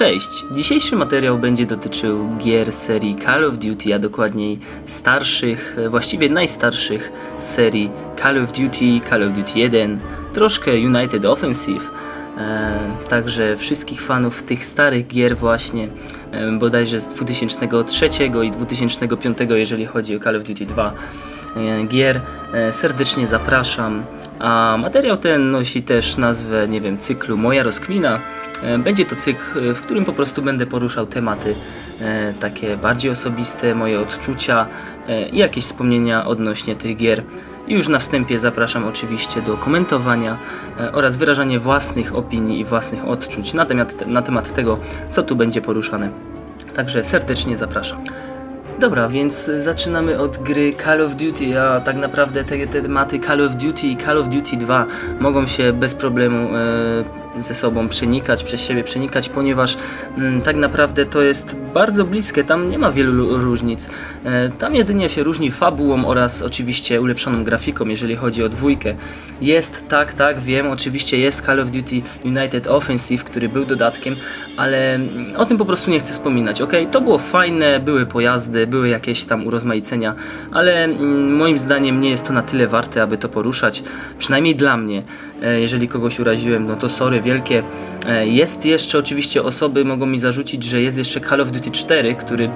Cześć! Dzisiejszy materiał będzie dotyczył gier serii Call of Duty, a dokładniej starszych, e, właściwie najstarszych serii Call of Duty, Call of Duty 1, troszkę United Offensive, e, także wszystkich fanów tych starych gier właśnie, e, bodajże z 2003 i 2005, jeżeli chodzi o Call of Duty 2 e, gier. Serdecznie zapraszam. A materiał ten nosi też nazwę, nie wiem, cyklu Moja rozkmina. E, Będzie to cykl, e, w którym po prostu będę poruszał tematy e, takie bardziej osobiste, moje odczucia i jakieś wspomnienia odnośnie tych gier. I już na wstępie zapraszam oczywiście do komentowania oraz wyrażania własnych opinii i własnych odczuć na temat, na temat tego, co tu będzie poruszane. Także serdecznie zapraszam. Dobra, więc zaczynamy od gry Call of Duty, a tak naprawdę te, te tematy Call of Duty i Call of Duty 2 mogą się bez problemu ze sobą przenikać, przez siebie przenikać, ponieważ mm, tak naprawdę to jest bardzo bliskie, tam nie ma wielu lu- różnic. E, tam jedynie się różni fabułą oraz oczywiście ulepszoną grafiką, jeżeli chodzi o dwójkę. Jest, tak, tak, wiem, oczywiście jest Call of Duty United Offensive, który był dodatkiem, ale mm, o tym po prostu nie chcę wspominać. Ok, to było fajne, były pojazdy, były jakieś tam urozmaicenia, ale mm, moim zdaniem nie jest to na tyle warte, aby to poruszać, przynajmniej dla mnie. E, Jeżeli kogoś uraziłem, no to sorry wielkie. E, Jest jeszcze oczywiście osoby mogą mi zarzucić, że jest jeszcze Call of Duty 4, który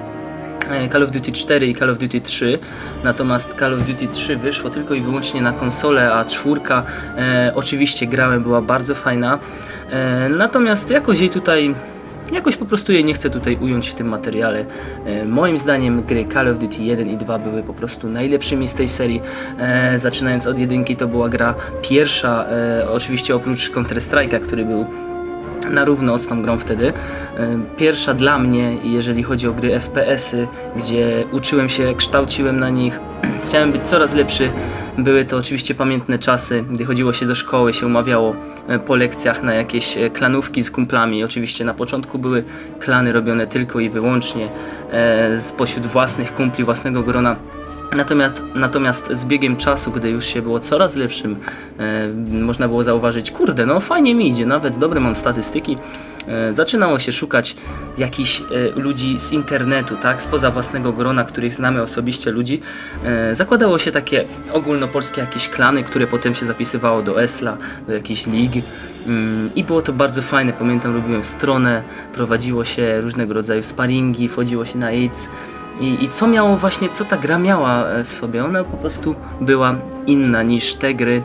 e, Call of Duty 4 i Call of Duty 3, natomiast Call of Duty 3 wyszło tylko i wyłącznie na konsolę, a czwórka e, oczywiście grałem, była bardzo fajna. E, natomiast jakoś jej tutaj Jakoś po prostu jej nie chcę tutaj ująć w tym materiale. E, moim zdaniem gry Call of Duty 1 i 2 były po prostu najlepszymi z tej serii. E, zaczynając od jedynki to była gra pierwsza, e, oczywiście oprócz Counter-Strike'a, który był na równo z tą grą wtedy. E, Pierwsza dla mnie, jeżeli chodzi o gry FPS-y, gdzie uczyłem się, kształciłem na nich, chciałem być coraz lepszy. Były to oczywiście pamiętne czasy, gdy chodziło się do szkoły, się umawiało e, po lekcjach na jakieś e, klanówki z kumplami. Oczywiście na początku były klany robione tylko i wyłącznie spośród własnych kumpli, własnego grona. Natomiast, natomiast z biegiem czasu, gdy już się było coraz lepszym, e, można było zauważyć, kurde, no fajnie mi idzie, nawet dobre mam statystyki. E, zaczynało się szukać jakichś e, ludzi z internetu, tak, spoza własnego grona, których znamy osobiście ludzi. E, zakładało się takie ogólnopolskie jakieś klany, które potem się zapisywało do ESLA, do jakichś lig. Mm, I było to bardzo fajne, pamiętam, robiłem stronę, prowadziło się różnego rodzaju sparingi, wchodziło się na AIDS. I, I co miało właśnie, co ta gra miała e, w sobie? Ona po prostu była inna niż te gry,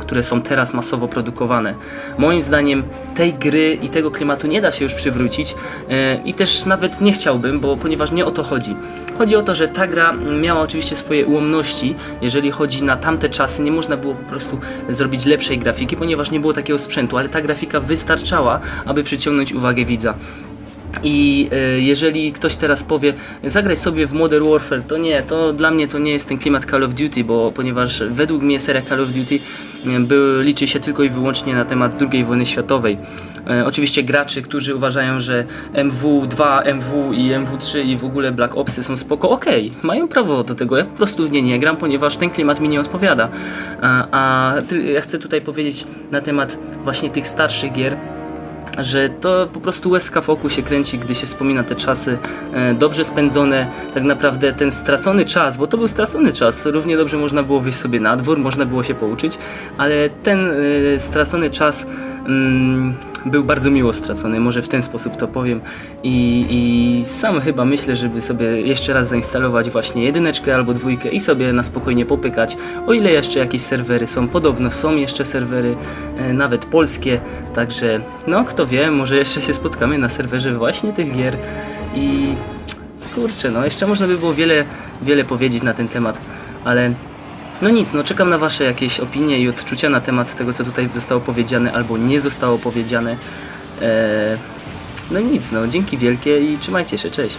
które są teraz masowo produkowane. Moim zdaniem tej gry i tego klimatu nie da się już przywrócić e, i też nawet nie chciałbym, bo ponieważ nie o to chodzi. Chodzi o to, że ta gra miała oczywiście swoje ułomności, jeżeli chodzi na tamte czasy, nie można było po prostu zrobić lepszej grafiki, ponieważ nie było takiego sprzętu, ale ta grafika wystarczała, aby przyciągnąć uwagę widza. I e, jeżeli ktoś teraz powie, zagraj sobie w Modern Warfare, to nie, to dla mnie to nie jest ten klimat Call of Duty, bo ponieważ według mnie seria Call of Duty e, był, liczy się tylko i wyłącznie na temat II wojny światowej. E, oczywiście graczy, którzy uważają, że MW2, MW i MW3 i w ogóle Black Opsy są spoko, okej, mają prawo do tego, ja po prostu w nie nie gram, ponieważ ten klimat mi nie odpowiada. A, a ja chcę tutaj powiedzieć na temat właśnie tych starszych gier, że to po prostu łezka w oku się kręci, gdy się wspomina te czasy e, dobrze spędzone, tak naprawdę ten stracony czas, bo to był stracony czas, równie dobrze można było wyjść sobie na dwór, można było się pouczyć, ale ten e, stracony czas mm, był bardzo miło stracony, może w ten sposób to powiem. I, i sam chyba myślę, żeby sobie jeszcze raz zainstalować właśnie jedyneczkę albo dwójkę i sobie na spokojnie popykać, o ile jeszcze jakieś serwery są, podobno są jeszcze serwery, e, nawet polskie, także no kto wie, może jeszcze się spotkamy na serwerze właśnie tych gier. I kurczę, no jeszcze można by było wiele, wiele powiedzieć na ten temat, ale no nic, no czekam na wasze jakieś opinie i odczucia na temat tego, co tutaj zostało powiedziane albo nie zostało powiedziane. Eee, no nic, no dzięki wielkie i trzymajcie się, cześć.